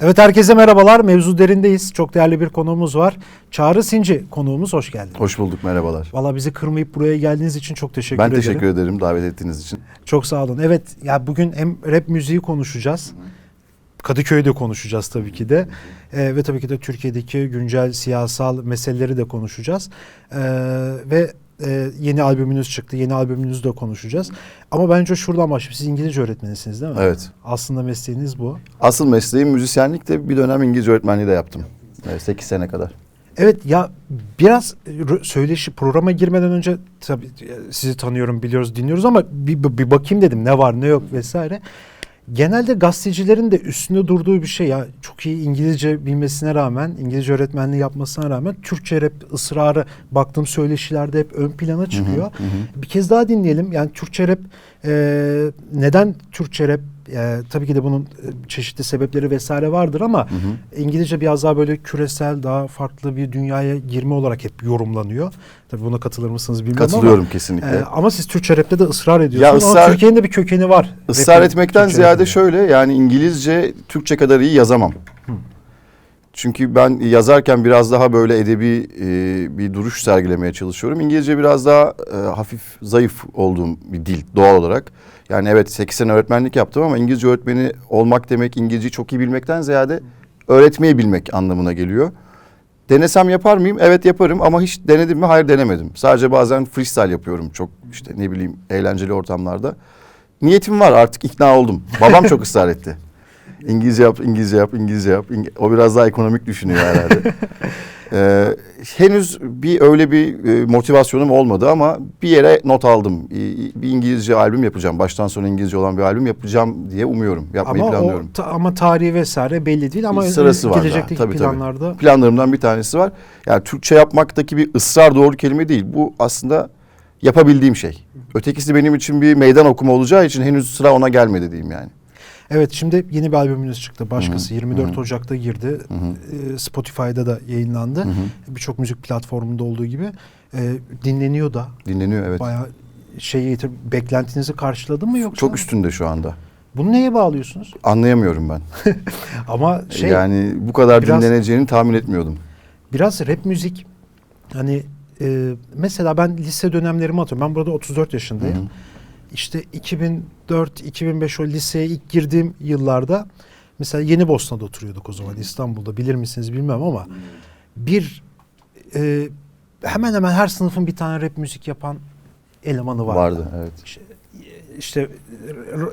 Evet herkese merhabalar. Mevzu derindeyiz. Çok değerli bir konuğumuz var. Çağrı Sinci konuğumuz. Hoş geldin. Hoş bulduk, merhabalar. Valla bizi kırmayıp buraya geldiğiniz için çok teşekkür ben ederim. teşekkür ederim davet ettiğiniz için. Çok sağ olun. Evet ya bugün hem rap müziği konuşacağız. Kadıköy'de konuşacağız tabii ki de. Ee, ve tabii ki de Türkiye'deki güncel siyasal meseleleri de konuşacağız. Ee, ve e, yeni albümünüz çıktı. Yeni albümünüzü de konuşacağız. Ama bence şuradan başlayayım. Siz İngilizce öğretmenisiniz değil mi? Evet. Aslında mesleğiniz bu. Asıl mesleğim müzisyenlik de bir dönem İngilizce öğretmenliği de yaptım. Evet, 8 sene kadar. Evet ya biraz söyleşi programa girmeden önce tabii e, sizi tanıyorum biliyoruz dinliyoruz ama bir, bir bakayım dedim ne var ne yok vesaire. Genelde gazetecilerin de üstünde durduğu bir şey ya. Çok iyi İngilizce bilmesine rağmen İngilizce öğretmenliği yapmasına rağmen Türkçe rap ısrarı baktığım söyleşilerde hep ön plana çıkıyor. Bir kez daha dinleyelim. Yani Türkçe rap e, neden Türkçe rap e, tabii ki de bunun e, çeşitli sebepleri vesaire vardır ama İngilizce biraz daha böyle küresel daha farklı bir dünyaya girme olarak hep yorumlanıyor. Tabii buna katılır mısınız bilmiyorum Katılıyorum ama. kesinlikle. e, ama siz Türkçe rapte de ısrar ediyorsunuz. Ama ısrar- Türkiye'nin de bir kökeni var. Israr Rap'in, etmekten Türkçe ziyade rapinde. şöyle yani İngilizce Türkçe kadar iyi yazamam. Çünkü ben yazarken biraz daha böyle edebi e, bir duruş sergilemeye çalışıyorum. İngilizce biraz daha e, hafif zayıf olduğum bir dil doğal olarak. Yani evet 8 sene öğretmenlik yaptım ama İngilizce öğretmeni olmak demek İngilizceyi çok iyi bilmekten ziyade öğretmeyi bilmek anlamına geliyor. Denesem yapar mıyım? Evet yaparım ama hiç denedim mi? Hayır denemedim. Sadece bazen freestyle yapıyorum çok işte ne bileyim eğlenceli ortamlarda. Niyetim var artık ikna oldum. Babam çok ısrar etti. İngilizce yap, İngilizce yap, İngilizce yap. İngi- O biraz daha ekonomik düşünüyor herhalde. Ee, henüz bir öyle bir e, motivasyonum olmadı ama bir yere not aldım. Ee, Bir İngilizce albüm yapacağım. Baştan sona İngilizce olan bir albüm yapacağım diye umuyorum. Yapmayı ama planlıyorum. O, ta- ama tarihi vesaire belli değil ama Sırası var gelecekteki Tabii, tabii. planlarda Planlarımdan bir tanesi var. Yani Türkçe yapmaktaki bir ısrar doğru kelime değil. Bu aslında yapabildiğim şey. Ötekisi benim için bir meydan okuma olacağı için henüz sıra ona gelmedi diyeyim yani. Evet şimdi yeni bir albümünüz çıktı. Başkası Hı hı, 24 hı hı. Ocak'ta girdi. Hı hı. Ee, Spotify'da da yayınlandı. Birçok müzik platformunda olduğu gibi Ee, dinleniyor da. Dinleniyor evet. Bayağı şeyi beklentinizi karşıladı mı yoksa? Çok üstünde şu anda. Bunu neye bağlıyorsunuz? Anlayamıyorum ben. Ama şey yani bu kadar biraz- dinleneceğini tahmin etmiyordum. biraz rap müzik hani e, mesela ben lise dönemlerimi hatırlıyorum. Ben burada 34 yaşındayım. Hı hı. İşte 2004-2005 o liseye ilk girdiğim yıllarda mesela Yeni Bosna'da oturuyorduk o zaman İstanbul'da bilir misiniz bilmem ama bir e, hemen hemen her sınıfın bir tane rap müzik yapan elemanı vardı. Vardı evet. İşte, işte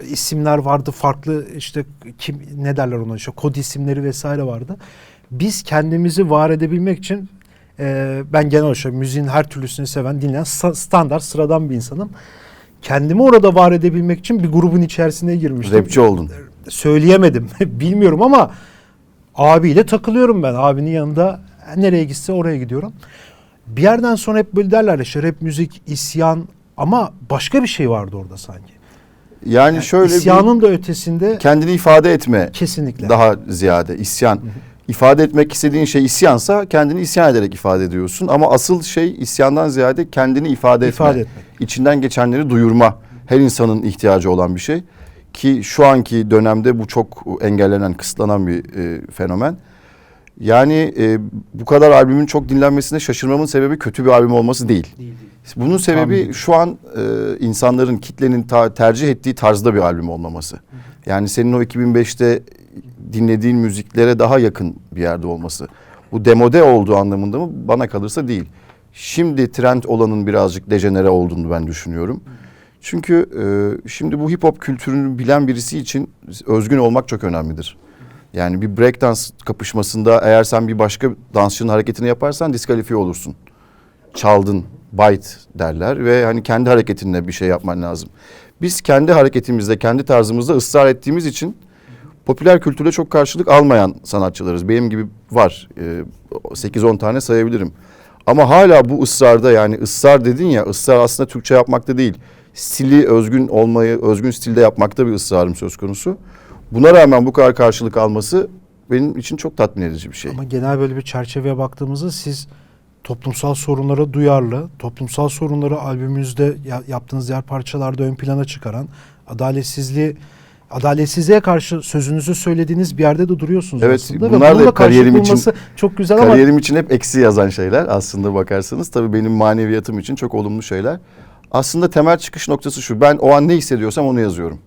isimler vardı farklı işte kim ne derler ona işte kod isimleri vesaire vardı. Biz kendimizi var edebilmek için e, ben genel olarak müziğin her türlüsünü seven dinleyen sta- standart sıradan bir insanım. Kendimi orada var edebilmek için bir grubun içerisine girmiştim. Rapçi oldun. Söyleyemedim bilmiyorum ama abiyle takılıyorum ben. Abinin yanında nereye gitse oraya gidiyorum. Bir yerden sonra hep böyle derler işte rap müzik, isyan ama başka bir şey vardı orada sanki. Yani, Yani şöyle isyanın da ötesinde bir kendini ifade etme kesinlikle. daha ziyade isyan. İfade etmek istediğin şey isyansa kendini isyan ederek ifade ediyorsun. Ama asıl şey isyandan ziyade kendini ifade, İfade etme. etmek. İçinden geçenleri duyurma. Her insanın ihtiyacı olan bir şey. Ki şu anki dönemde bu çok engellenen, kısıtlanan bir e, fenomen. Yani e, bu kadar albümün çok dinlenmesine şaşırmamın sebebi kötü bir albüm olması değil. Bunun sebebi şu an e, insanların, kitlenin ta- tercih ettiği tarzda bir albüm olmaması. Yani senin o 2005'te dinlediğin müziklere daha yakın bir yerde olması. Bu demode olduğu anlamında mı? Bana kalırsa değil. Şimdi trend olanın birazcık dejenere olduğunu ben düşünüyorum. Çünkü e, şimdi bu hip hop kültürünü bilen birisi için özgün olmak çok önemlidir. Yani bir breakdance kapışmasında eğer sen bir başka dansçının hareketini yaparsan diskalifiye olursun. Çaldın, bite derler ve hani kendi hareketinle bir şey yapman lazım. Biz kendi hareketimizde, kendi tarzımızda ısrar ettiğimiz için popüler kültürde çok karşılık almayan sanatçılarız. Benim gibi var. Ee, 8-10 tane sayabilirim. Ama hala bu ısrarda yani ısrar dedin ya ısrar aslında Türkçe yapmakta değil. Stili özgün olmayı, özgün stilde yapmakta bir ısrarım söz konusu. Buna rağmen bu kadar karşılık alması benim için çok tatmin edici bir şey. Ama genel böyle bir çerçeveye baktığımızda siz toplumsal sorunlara duyarlı, toplumsal sorunları albümünüzde ya- yaptığınız diğer parçalarda ön plana çıkaran, adaletsizliği adaletsizliğe karşı sözünüzü söylediğiniz bir yerde de duruyorsunuz Evet, aslında. Ve bunlar da karşılık kariyerim için- çok güzel ama Kariyerim için hep eksi yazan şeyler aslında bakarsanız. Tabii benim maneviyatım için çok olumlu şeyler. Aslında temel çıkış noktası şu. Ben o an ne hissediyorsam onu yazıyorum.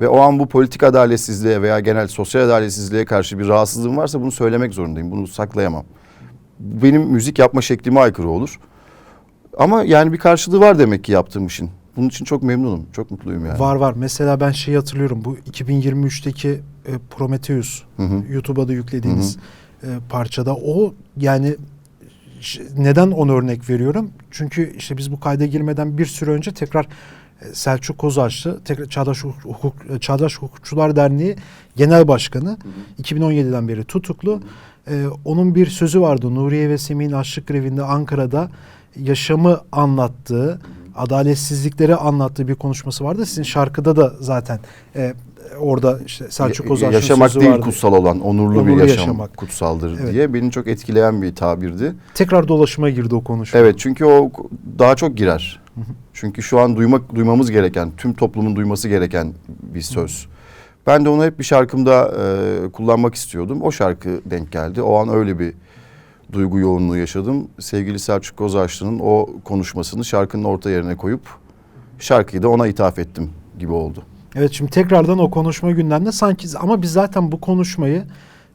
Ve o an bu politik adaletsizliğe veya genel sosyal adaletsizliğe karşı bir rahatsızlığım varsa bunu söylemek zorundayım. Bunu saklayamam. Benim müzik yapma şeklime aykırı olur. Ama yani bir karşılığı var demek ki yaptığım işin. Bunun için çok memnunum. Çok mutluyum yani. var var. Mesela ben şey hatırlıyorum. Bu 2023'teki e, Prometheus Hı hı. YouTube'a da yüklediğiniz e, parçada o yani neden onu örnek veriyorum? Çünkü işte biz bu kayda girmeden bir süre önce tekrar Selçuk Kozaçlı, tekrar Çağdaş Hukuk, e, Çağdaş Hukukçular Derneği Genel Başkanı 2017'den beri tutuklu. E, onun bir sözü vardı. Nuriye ve Semih'in açlık grevinde Ankara'da yaşamı anlattığı, adaletsizlikleri anlattığı bir konuşması vardı. Sizin şarkıda da zaten e, orada işte Selçuk Kozaçlı'nın yaşamak sözü değil vardı. kutsal olan, onurlu, Onurlu bir yaşam yaşamak. kutsaldır Evet. diye beni çok etkileyen bir tabirdi. Tekrar dolaşıma girdi o konuşma. Evet çünkü o daha çok girer. Çünkü şu an duymak duymamız gereken, tüm toplumun duyması gereken bir söz. Ben de onu hep bir şarkımda e, kullanmak istiyordum. O şarkı denk geldi. O an öyle bir duygu yoğunluğu yaşadım. Sevgili Selçuk Kozaçlı'nın o konuşmasını şarkının orta yerine koyup şarkıyı da ona ithaf ettim gibi oldu. Evet şimdi tekrardan o konuşma gündemde sanki ama biz zaten bu konuşmayı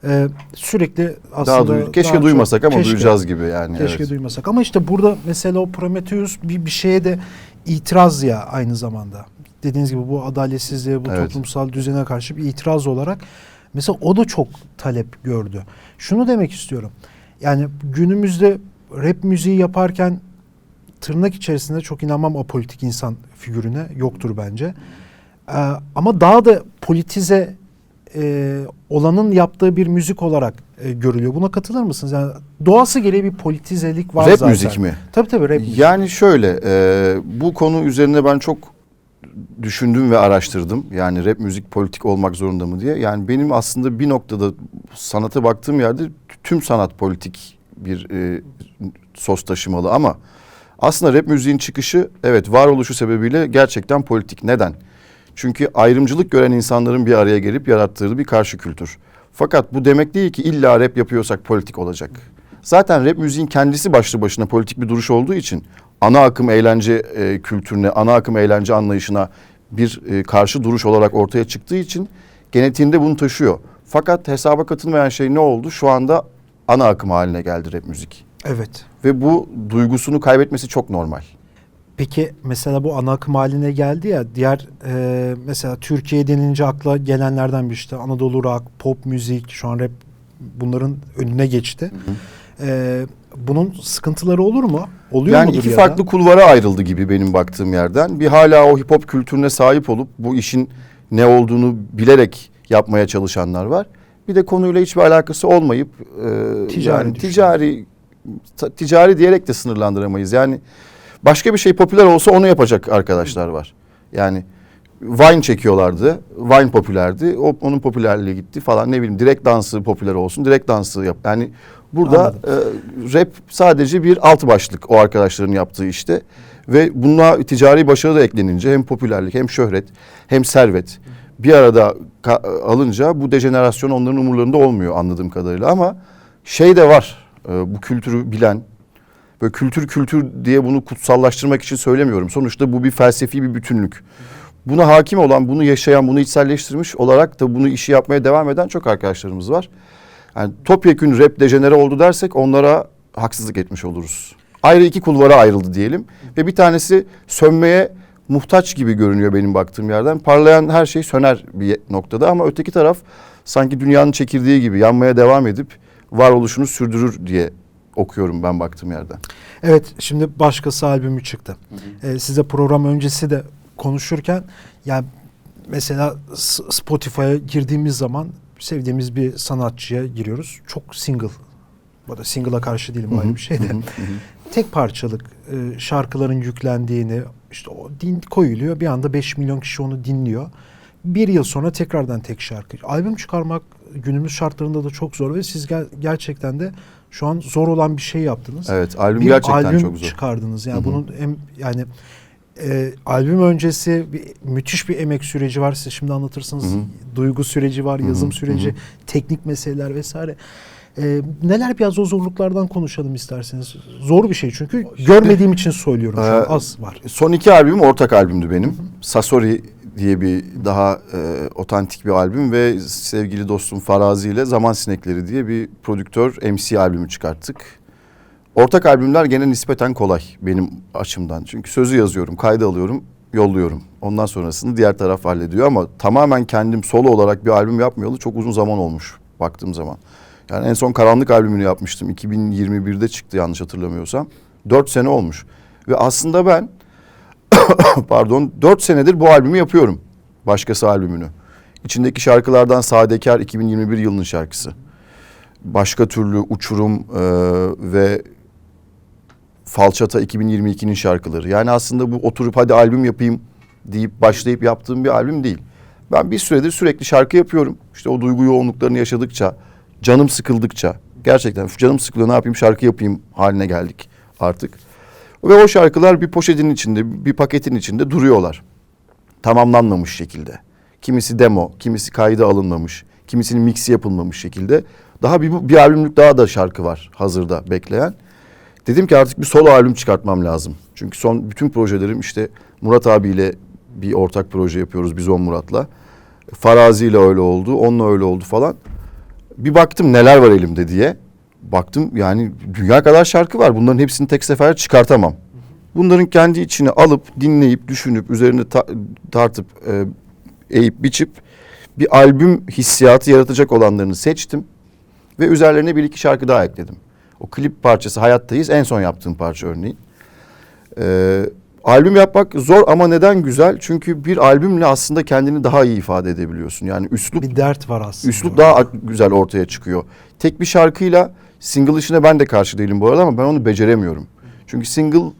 e, sürekli aslında daha duy- keşke daha çok- duymasak ama keşke- duyacağız gibi yani. Keşke evet. duymasak. Ama işte burada mesela o Prometheus bir, bir şeye de itiraz ya aynı zamanda. Dediğiniz gibi bu adaletsizliğe, bu Evet. toplumsal düzene karşı bir itiraz olarak mesela o da çok talep gördü. Şunu demek istiyorum. Yani günümüzde rap müziği yaparken tırnak içerisinde çok inanmam apolitik insan figürüne yoktur bence. Ee, ama daha da politize e, olanın yaptığı bir müzik olarak e, görülüyor. Buna katılır mısınız? Yani doğası gereği bir politizelik var Rap zaten. müzik mi? Tabii tabii rap müzik. Yani şöyle, e, bu konu üzerine ben çok düşündüm ve araştırdım. Yani rap müzik politik olmak zorunda mı diye. Yani benim aslında bir noktada sanata baktığım yerde tüm sanat politik bir e, sos taşımalı ama aslında rap müziğin çıkışı evet varoluşu sebebiyle gerçekten politik. Neden? Çünkü ayrımcılık gören insanların bir araya gelip yarattığı bir karşı kültür. Fakat bu demek değil ki illa rap yapıyorsak politik olacak. Zaten rap müziğin kendisi başlı başına politik bir duruş olduğu için ana akım eğlence e, kültürüne, ana akım eğlence anlayışına bir e, karşı duruş olarak ortaya çıktığı için genetiğinde bunu taşıyor. Fakat hesaba katılmayan şey ne oldu? Şu anda ana akım haline geldi rap müzik. Evet. Ve bu duygusunu kaybetmesi çok normal. Peki mesela bu ana akım haline geldi ya diğer e, mesela Türkiye denince akla gelenlerden bir işte Anadolu rock, pop müzik, şu an rap bunların önüne geçti. E, bunun sıkıntıları olur mu? Oluyor yani iki ya farklı da? kulvara ayrıldı gibi benim baktığım yerden. Bir hala o hip hop kültürüne sahip olup bu işin ne olduğunu bilerek yapmaya çalışanlar var. Bir de konuyla hiçbir alakası olmayıp e, Ticari yani ticari ticari diyerek de sınırlandıramayız. Yani başka bir şey popüler olsa onu yapacak arkadaşlar var. Yani Vine çekiyorlardı. Vine popülerdi. O, onun popülerliği gitti falan ne bileyim. Direkt dansı popüler olsun. Direkt dansı yap. Yani burada Anladım. e, rap sadece bir alt başlık o arkadaşların yaptığı işte. Ve buna ticari başarı da eklenince hem popülerlik hem şöhret hem servet bir arada alınca bu dejenerasyon onların umurlarında olmuyor anladığım kadarıyla. Ama şey de var e, bu kültürü bilen böyle kültür kültür diye bunu kutsallaştırmak için söylemiyorum. Sonuçta bu bir felsefi bir bütünlük. Buna hakim olan, bunu yaşayan, bunu içselleştirmiş olarak da bunu işi yapmaya devam eden çok arkadaşlarımız var. Yani topyekün rap dejenere oldu dersek onlara haksızlık etmiş oluruz. Ayrı iki kulvara ayrıldı diyelim. Ve bir tanesi sönmeye muhtaç gibi görünüyor benim baktığım yerden. Parlayan her şey söner bir noktada ama öteki taraf sanki dünyanın çekirdeği gibi yanmaya devam edip varoluşunu sürdürür diye okuyorum ben baktığım yerden. Evet şimdi başkası albümü çıktı. Ee, size program öncesi de konuşurken yani mesela Spotify'a girdiğimiz zaman sevdiğimiz bir sanatçıya giriyoruz. Çok single. Bu da single'a karşı değilim ayrı bir şey de. Tek parçalık e, şarkıların yüklendiğini işte o din koyuluyor. Bir anda 5 milyon kişi onu dinliyor. Bir yıl sonra tekrardan tek şarkı. Albüm çıkarmak günümüz şartlarında da çok zor ve siz ger- gerçekten de şu an zor olan bir şey yaptınız Evet albüm bir gerçekten albüm çok zor. çıkardınız. Yani Hı hı. bunun hem yani e, albüm öncesi bir, müthiş bir emek süreci var. Siz şimdi anlatırsınız. Hı hı. Duygu süreci var, Hı hı, yazım süreci, hı. teknik meseleler vesaire. E, neler biraz o zorluklardan konuşalım isterseniz. Zor bir şey çünkü görmediğim için söylüyorum. Şu an Ee, az var. Son iki albüm ortak albümdü benim. Sasori diye bir daha e, otantik bir albüm ve sevgili dostum Farazi ile Zaman Sinekleri diye bir prodüktör MC albümü çıkarttık. Ortak albümler gene nispeten kolay benim açımdan. Çünkü sözü yazıyorum, kayda alıyorum, yolluyorum. Ondan sonrasını diğer taraf hallediyor ama tamamen kendim solo olarak bir albüm yapmayalı çok uzun zaman olmuş baktığım zaman. Yani en son Karanlık albümünü yapmıştım. 2021'de çıktı yanlış hatırlamıyorsam. Dört sene olmuş. Ve aslında ben pardon 4 senedir bu albümü yapıyorum. Başkası albümünü. İçindeki şarkılardan Sadekar 2021 yılının şarkısı. Başka türlü Uçurum e, ve Falçata 2022'nin şarkıları. Yani aslında bu oturup hadi albüm yapayım deyip başlayıp yaptığım bir albüm değil. Ben bir süredir sürekli şarkı yapıyorum. İşte o duygu yoğunluklarını yaşadıkça, canım sıkıldıkça, gerçekten canım sıkılıyor ne yapayım şarkı yapayım haline geldik artık. Ve o şarkılar bir poşetin içinde, bir paketin içinde duruyorlar. Tamamlanmamış şekilde. Kimisi demo, kimisi kayda alınmamış, kimisinin mixi yapılmamış şekilde. Daha bir, bir albümlük daha da şarkı var hazırda bekleyen. Dedim ki artık bir solo albüm çıkartmam lazım. Çünkü son bütün projelerim işte Murat abiyle bir ortak proje yapıyoruz biz on Murat'la. Farazi ile öyle oldu, onunla öyle oldu falan. Bir baktım neler var elimde diye. Baktım yani dünya kadar şarkı var. Bunların hepsini tek seferde çıkartamam. Bunların kendi içine alıp dinleyip düşünüp üzerine ta- tartıp e, eğip biçip bir albüm hissiyatı yaratacak olanlarını seçtim ve üzerlerine bir iki şarkı daha ekledim. O klip parçası Hayattayız en son yaptığım parça örneğin. Ee, albüm yapmak zor ama neden güzel? Çünkü bir albümle aslında kendini daha iyi ifade edebiliyorsun. Yani üslup Bir dert var aslında. üslup daha güzel ortaya çıkıyor. Tek bir şarkıyla single işine ben de karşı değilim bu arada ama ben onu beceremiyorum. Çünkü single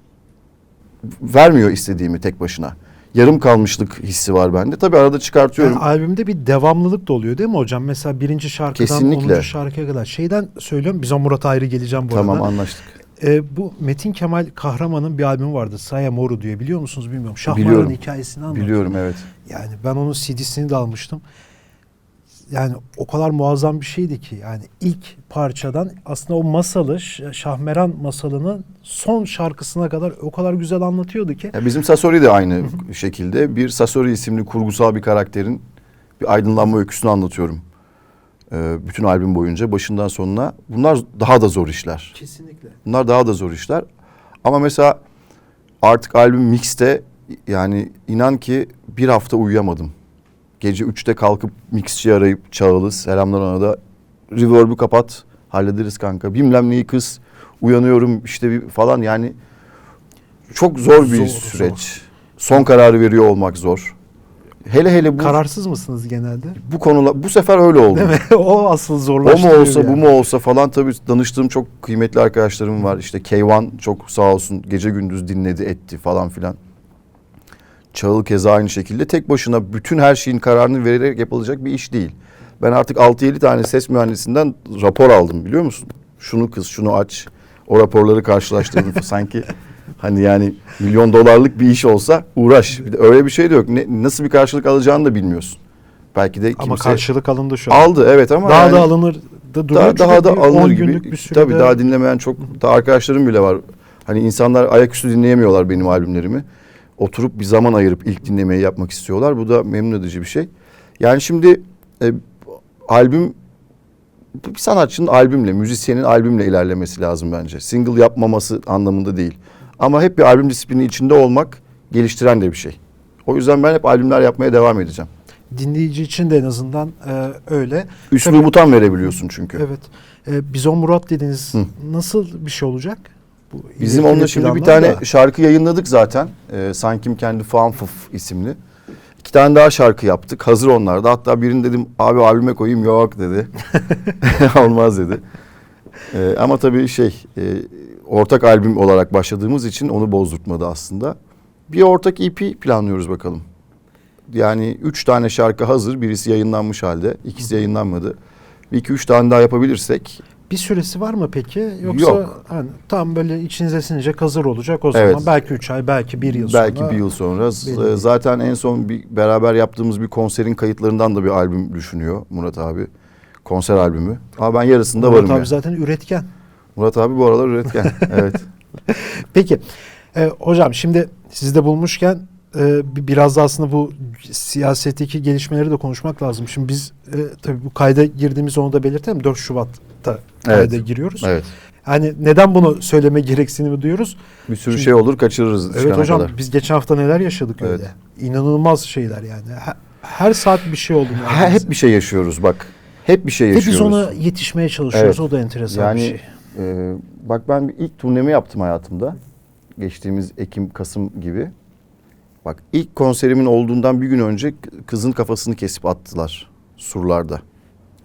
vermiyor istediğimi tek başına. Yarım kalmışlık hissi var bende. Tabii arada çıkartıyorum. Yani albümde bir devamlılık da oluyor değil mi hocam? Mesela birinci şarkıdan Kesinlikle. 10. şarkıya kadar. Şeyden söylüyorum. Biz Murat ayrı geleceğim bu tamam arada. anlaştık. Ee, bu Metin Kemal Kahraman'ın bir albümü vardı. Saya Moru diye biliyor musunuz bilmiyorum. Biliyorum. hikayesini anlatıyor. Biliyorum evet. Yani ben onun CD'sini de almıştım. Yani o kadar muazzam bir şeydi ki yani ilk parçadan aslında o masalı Şahmeran masalının son şarkısına kadar o kadar güzel anlatıyordu ki. Ya bizim Sasori de aynı şekilde. Bir Sasori isimli kurgusal bir karakterin bir aydınlanma öyküsünü anlatıyorum. Ee, bütün albüm boyunca başından sonuna. Bunlar daha da zor işler. Kesinlikle. Bunlar daha da zor işler. Ama mesela artık albüm mixte yani inan ki bir hafta uyuyamadım. Gece üçte kalkıp mixçi arayıp Çağıl'ı selamlar ona da reverb'ü kapat hallederiz kanka. Bilmem neyi kız uyanıyorum işte bir falan yani çok zor bir Zor, süreç. Son kararı veriyor olmak zor. Hele hele bu Kararsız mısınız genelde? bu konular bu sefer öyle oldu. Değil mi? o asıl O zorlaştırıyor. mu olsa yani. bu mu olsa falan tabii danıştığım çok kıymetli arkadaşlarım var. İşte K1 çok sağ olsun gece gündüz dinledi etti falan filan. Çağıl keza aynı şekilde tek başına bütün her şeyin kararını vererek yapılacak bir iş değil. Ben artık 6-7 tane ses mühendisinden rapor aldım biliyor musun? Şunu kız şunu aç. O raporları karşılaştırdım sanki hani yani milyon dolarlık bir iş olsa uğraş. Bir de öyle bir şey de yok. Ne, nasıl bir karşılık alacağını da bilmiyorsun. Belki de kimse Ama karşılık alındı şu an. aldı evet ama daha yani- da alınır da duruyor. daha, daha da alınır 10 gibi. bir sürede Tabii daha dinlemeyen çok da arkadaşlarım bile var. Hani insanlar ayaküstü dinleyemiyorlar benim albümlerimi. Oturup bir zaman ayırıp ilk dinlemeyi yapmak istiyorlar. Bu da memnun edici bir şey. Yani şimdi e, albüm bir sanatçının albümle, müzisyenin albümle ilerlemesi lazım bence. Single yapmaması anlamında değil. Ama hep bir albüm disiplini içinde olmak geliştiren de bir şey. O yüzden ben hep albümler yapmaya devam edeceğim. dinleyici için de en azından e, öyle. Üslubu tam verebiliyorsun çünkü. Evet. E, Bizon Murat dediniz. Hı. Nasıl bir şey olacak? Bu Bizim onunla şimdi bir tane da. şarkı yayınladık zaten. Ee, Sankim Kendi Fan Fıf isimli. İki tane daha şarkı yaptık. Hazır onlar da. Hatta birini dedim abi albüme koyayım. Yok dedi. Olmaz dedi. Ee, ama tabii şey e, ortak albüm olarak başladığımız için onu bozdurtmadı aslında. Bir ortak EP planlıyoruz bakalım. Yani üç tane şarkı hazır. Birisi yayınlanmış halde. ikisi yayınlanmadı. Bir iki üç tane daha yapabilirsek Bir süresi var mı peki? Yoksa Yok. hani tam böyle içinize sinecek hazır olacak o Evet. zaman. Belki 3 ay, belki 1 yıl Belki sonra. bir yıl sonra. belli. Z- Zaten en son bir beraber yaptığımız bir konserin kayıtlarından da bir albüm düşünüyor Murat abi. Konser albümü. Ama ben yarısında Murat varım abi ya. zaten üretken. Murat abi bu aralar üretken. evet. Peki e, hocam şimdi sizi de bulmuşken e, bi- biraz da aslında bu siyasetteki gelişmeleri de konuşmak lazım. Şimdi biz e, tabii bu kayda girdiğimiz onu da belirtelim. 4 Şubat'ta kayda giriyoruz. Evet. Hani neden bunu söyleme gereksinimi duyuyoruz? Bir sürü Şimdi- şey olur kaçırırız Evet hocam kadar. biz geçen hafta neler yaşadık Evet. öyle. İnanılmaz şeyler yani. Her, her saat bir şey oldu. Ha, hep bir şey yaşıyoruz bak. Hep bir şey yaşıyoruz. biz ona yetişmeye çalışıyoruz. Evet. O da enteresan yani bir şey. e, bak ben ilk turnemi yaptım hayatımda. Geçtiğimiz Ekim Kasım gibi. Bak ilk konserimin olduğundan bir gün önce kızın kafasını kesip attılar surlarda.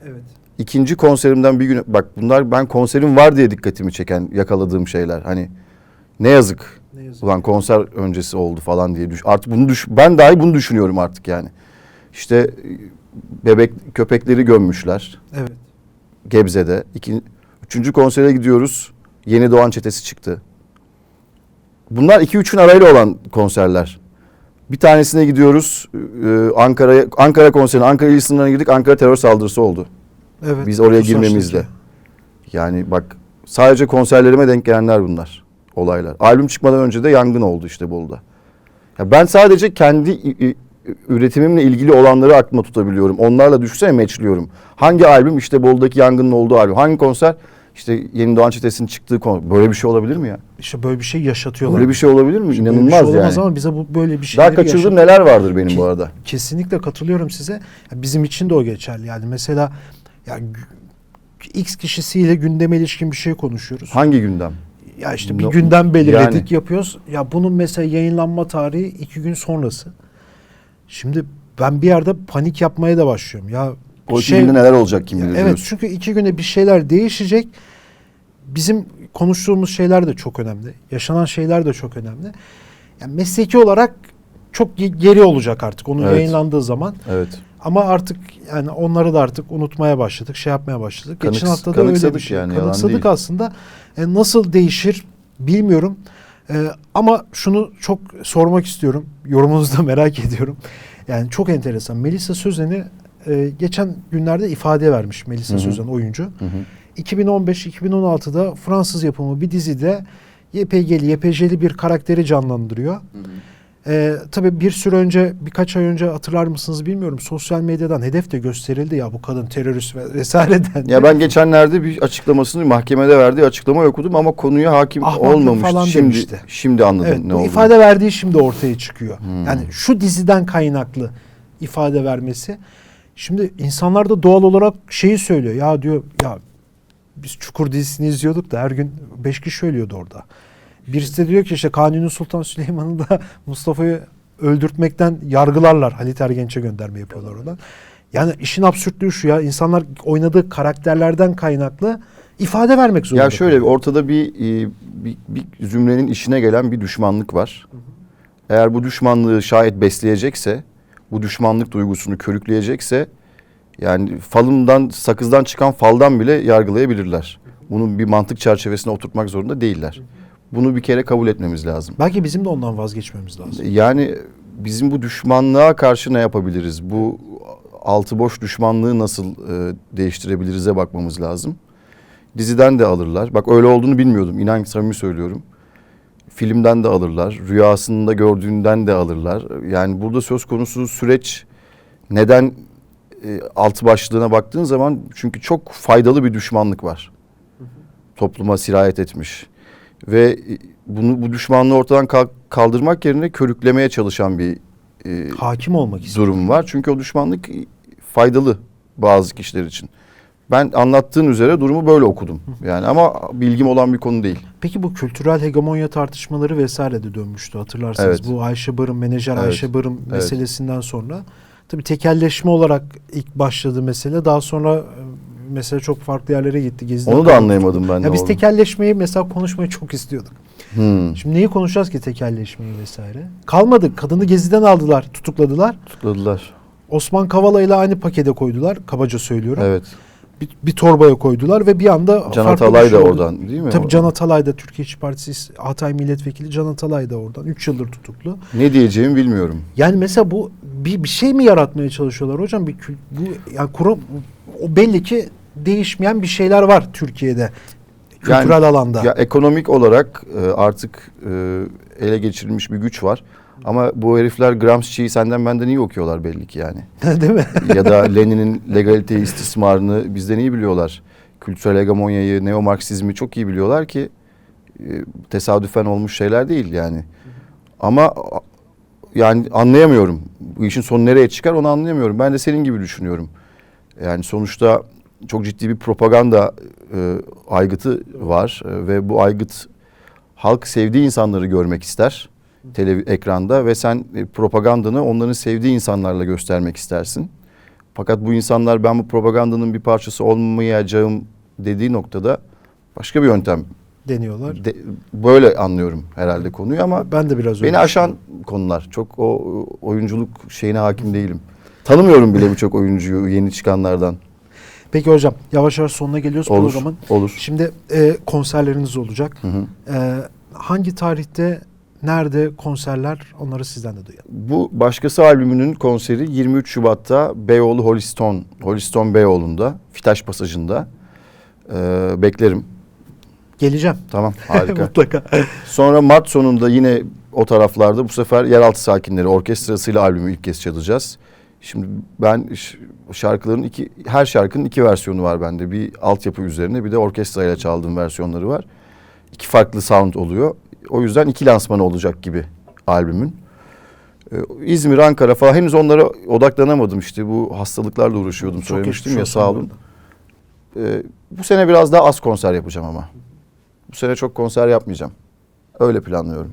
Evet. İkinci konserimden bir gün bak bunlar ben konserim var diye dikkatimi çeken yakaladığım şeyler. Hani ne yazık. Ne yazık. Ulan konser öncesi oldu falan diye düş. Artık bunu düş ben dahi bunu düşünüyorum artık yani. İşte e, bebek köpekleri gömmüşler. Evet. Gebze'de. İki, üçüncü konsere gidiyoruz. Yeni Doğan Çetesi çıktı. Bunlar iki üçün arayla olan konserler. Bir tanesine gidiyoruz. e, Ankara'ya Ankara konserine, Ankara il sınırlarına girdik. Ankara terör saldırısı oldu. Evet. Biz oraya saçtaki. Yani bak sadece konserlerime denk gelenler bunlar. Olaylar. Albüm çıkmadan önce de yangın oldu işte Bolu'da. Ya ben sadece kendi üretimimle ilgili olanları aklıma tutabiliyorum. Onlarla düşünsene meçliyorum. Hangi albüm işte Bolu'daki yangının olduğu albüm. Hangi konser işte Yeni Doğan Çetesi'nin çıktığı konser. Böyle bir şey olabilir mi ya? İşte böyle bir şey yaşatıyorlar. Böyle bir şey olabilir mi? Bir İnanılmaz şey olamaz yani. ama bize bu böyle bir şey Daha kaçırdığım neler vardır benim bu arada. Kesinlikle katılıyorum size. Bizim için de o geçerli. Yani mesela ya X kişisiyle gündeme ilişkin bir şey konuşuyoruz. Hangi gündem? Ya işte bir No- gündem belirledik yani. yapıyoruz. Ya bunun mesela yayınlanma tarihi iki gün sonrası. Şimdi ben bir yerde panik yapmaya da başlıyorum. Ya O şey- günde neler olacak kim bilir evet diyorsun. çünkü iki güne bir şeyler değişecek. Bizim konuştuğumuz şeyler de çok önemli. Yaşanan şeyler de çok önemli. Yani mesleki olarak çok ge- geri olacak artık onun Evet. yayınlandığı zaman. Evet. Ama artık yani onları da artık unutmaya başladık, şey yapmaya başladık. Kanıks- Geçen hafta da öyle bir şey. yani, Kanıksadık aslında. E, nasıl değişir bilmiyorum. E, ama şunu çok sormak istiyorum. Yorumunuzu da merak ediyorum. Yani çok enteresan. Melisa Sözen'i e, geçen günlerde ifade vermiş Melisa Hı hı. Sözen oyuncu. Hı hı. 2015-2016'da Fransız yapımı bir dizide YPG'li, YPJ'li bir karakteri canlandırıyor. Ee, tabii bir süre önce, birkaç ay önce hatırlar mısınız bilmiyorum. Sosyal medyadan hedef de gösterildi ya bu kadın terörist ve vesaire dendi. Ya ben geçenlerde bir açıklamasını mahkemede verdiği açıklamayı okudum ama konuya hakim Ahmaklık olmamıştı. falan şimdi demişti. şimdi anladım Evet, ne olduğunu. ifade verdiği şimdi ortaya çıkıyor. Hmm. Yani şu diziden kaynaklı ifade vermesi. Şimdi insanlar da doğal olarak şeyi söylüyor. Ya diyor ya biz Çukur dizisini izliyorduk da her gün beş kişi ölüyordu orada. Birisi de diyor ki işte Kanuni Sultan Süleyman'ı da Mustafa'yı öldürtmekten yargılarlar. Halit Ergenç'e gönderme yapıyorlar oradan. Yani işin absürtlüğü şu ya insanlar oynadığı karakterlerden kaynaklı ifade vermek zorunda. Ya şöyle ortada bir, e, bir, bir zümrenin işine gelen bir düşmanlık var. Eğer bu düşmanlığı şayet besleyecekse, bu düşmanlık duygusunu körükleyecekse yani falımdan, sakızdan çıkan faldan bile yargılayabilirler. Bunun bir mantık çerçevesine oturtmak zorunda değiller. Bunu bir kere kabul etmemiz lazım. Belki bizim de ondan vazgeçmemiz lazım. Yani bizim bu düşmanlığa karşı ne yapabiliriz? Bu altı boş düşmanlığı nasıl e, değiştirebiliriz'e bakmamız lazım. Diziden de alırlar. Bak öyle olduğunu bilmiyordum. İnan samimi söylüyorum. Filmden de alırlar. Rüyasında gördüğünden de alırlar. Yani burada söz konusu süreç neden e, altı başlığına baktığın zaman çünkü çok faydalı bir düşmanlık var. Topluma sirayet etmiş. Ve e, bunu bu düşmanlığı ortadan kalk- kaldırmak yerine körüklemeye çalışan bir e, Hakim olmak durum var. Çünkü o düşmanlık faydalı bazı kişiler için. Ben anlattığın üzere durumu böyle okudum. Yani ama bilgim olan bir konu değil. Peki bu kültürel hegemonya tartışmaları vesaire de dönmüştü hatırlarsanız. Evet. Bu Ayşe Barın, menajer Evet. Ayşe Barın Evet. meselesinden sonra. Tabii tekelleşme olarak ilk başladı mesele. Daha sonra e, mesele çok farklı yerlere gitti. Geziden Onu da anlayamadım ben. Ya biz olduğunu. tekelleşmeyi mesela konuşmayı çok istiyorduk. Hmm, Şimdi neyi konuşacağız ki tekelleşmeyi vesaire? Kalmadı. Kadını geziden aldılar, tutukladılar. tutukladılar. Osman Kavala ile aynı pakete koydular. Kabaca söylüyorum. Evet. Bir, bir torbaya koydular ve bir anda Can farklı bir Atalay şey da oldu. oradan değil mi? Tabii Can Atalay da Türkiye İşçi Partisi Hatay Milletvekili Can Atalay da oradan. 3 yıldır tutuklu. Ne diyeceğimi bilmiyorum. Yani mesela bu bir, bir şey mi yaratmaya çalışıyorlar hocam? Bir bu yani kurum o belli ki değişmeyen bir şeyler var Türkiye'de. Kültürel Yani- alanda. Ya ekonomik olarak e, artık e, ele geçirilmiş bir güç var. Ama bu herifler Gramsci'yi senden benden iyi okuyorlar belli ki yani. Değil mi? ya da Lenin'in legalite istismarını bizden iyi biliyorlar. Kültürel hegemonyayı, neo-marksizmi çok iyi biliyorlar ki e, tesadüfen olmuş şeyler değil yani. Ama yani anlayamıyorum. Bu işin sonu nereye çıkar onu anlayamıyorum. Ben de senin gibi düşünüyorum. Yani sonuçta çok ciddi bir propaganda e, aygıtı var E, ve bu aygıt halk sevdiği insanları görmek ister televi ekranda ve sen e, propagandanı onların sevdiği insanlarla göstermek istersin. Fakat bu insanlar ben bu propagandanın bir parçası olmayacağım dediği noktada başka bir yöntem. deniyorlar. De, böyle anlıyorum herhalde konuyu ama Ben de biraz beni aşan konular. Çok o oyunculuk şeyine hakim değilim. Tanımıyorum bile birçok oyuncuyu yeni çıkanlardan. Peki hocam yavaş yavaş sonuna geliyoruz Olur, programın. olur. Şimdi e, konserleriniz olacak. Hı hı. E, hangi tarihte, nerede konserler onları sizden de duyalım. Bu başkası albümünün konseri 23 Şubat'ta Beyoğlu Holiston, Holiston Beyoğlu'nda, Fitaş Pasajı'nda. Ee, beklerim. Geleceğim. Tamam harika. Mutlaka. Sonra Mart sonunda yine o taraflarda bu sefer Yeraltı Sakinleri orkestrasıyla albümü ilk kez çalacağız. Şimdi ben şarkıların iki, her şarkının iki versiyonu var bende. Bir altyapı üzerine bir de orkestrayla çaldığım versiyonları var. İki farklı sound oluyor. O yüzden iki lansmanı olacak gibi albümün. Ee, İzmir, Ankara falan henüz onlara odaklanamadım işte. Bu hastalıklarla uğraşıyordum Çok söylemiştim ya sağ olun. Ee, bu sene biraz daha az konser yapacağım ama. Bu sene çok konser yapmayacağım. Öyle planlıyorum.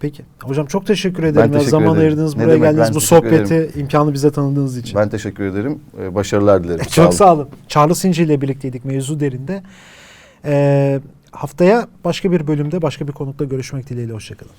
Peki. Hocam çok teşekkür ederim. ya. teşekkür Zaman ederim. ayırdınız, Ne buraya demek, geldiniz. ben Bu sohbeti, imkanı bize tanıdığınız için. Ben teşekkür ederim. Ee, başarılar dilerim. Çok sağ olun. Charles İnci ile birlikteydik Mevzu Derin'de. Ee, haftaya başka bir bölümde başka bir konukla görüşmek dileğiyle. Hoşçakalın.